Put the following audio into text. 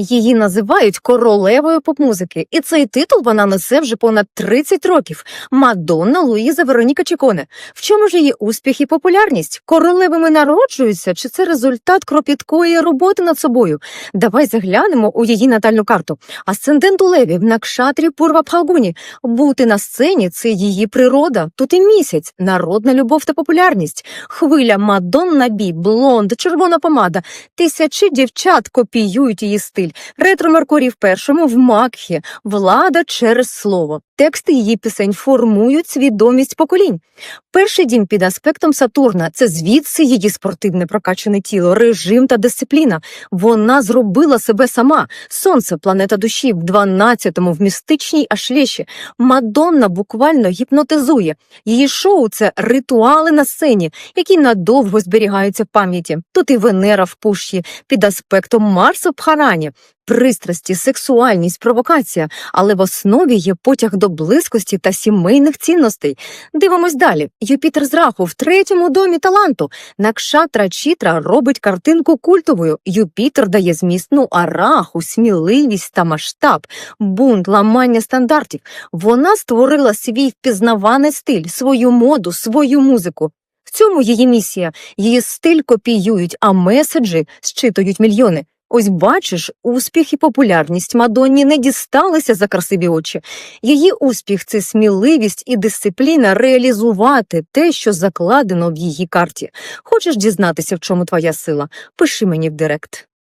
Її називають королевою поп-музики, і цей титул вона несе вже понад 30 років. Мадонна Луїза Вероніка Чіконе. В чому ж її успіх і популярність? Королевами народжуються, чи це результат кропіткої роботи над собою? Давай заглянемо у її натальну карту. Асцендент у Леві в Накшатрі Пурва Пхалгуні. Бути на сцені це її природа. Тут і місяць, народна любов та популярність. Хвиля Мадонна Бі, блонд, червона помада. Тисячі дівчат копіюють її стиль. Ретро Меркурій в першому в Макхі, влада через слово. Тексти її пісень формують свідомість поколінь. Перший дім під аспектом Сатурна це звідси її спортивне прокачане тіло, режим та дисципліна. Вона зробила себе сама. Сонце, планета душі, в 12-му в містичній ашлєші. Мадонна буквально гіпнотизує. Її шоу це ритуали на сцені, які надовго зберігаються в пам'яті. Тут і Венера в пущі під аспектом Марса в Пхарані. Пристрасті, сексуальність, провокація, але в основі є потяг до близькості та сімейних цінностей. Дивимось далі. Юпітер з раху в третьому домі таланту. Накшатра Чітра робить картинку культовою. Юпітер дає змістну а раху, сміливість та масштаб, бунт, ламання стандартів. Вона створила свій впізнаваний стиль, свою моду, свою музику. В цьому її місія. Її стиль копіюють, а меседжі зчитують мільйони. Ось бачиш, успіх і популярність Мадонні не дісталися за красиві очі. Її успіх це сміливість і дисципліна реалізувати те, що закладено в її карті. Хочеш дізнатися, в чому твоя сила? Пиши мені в директ.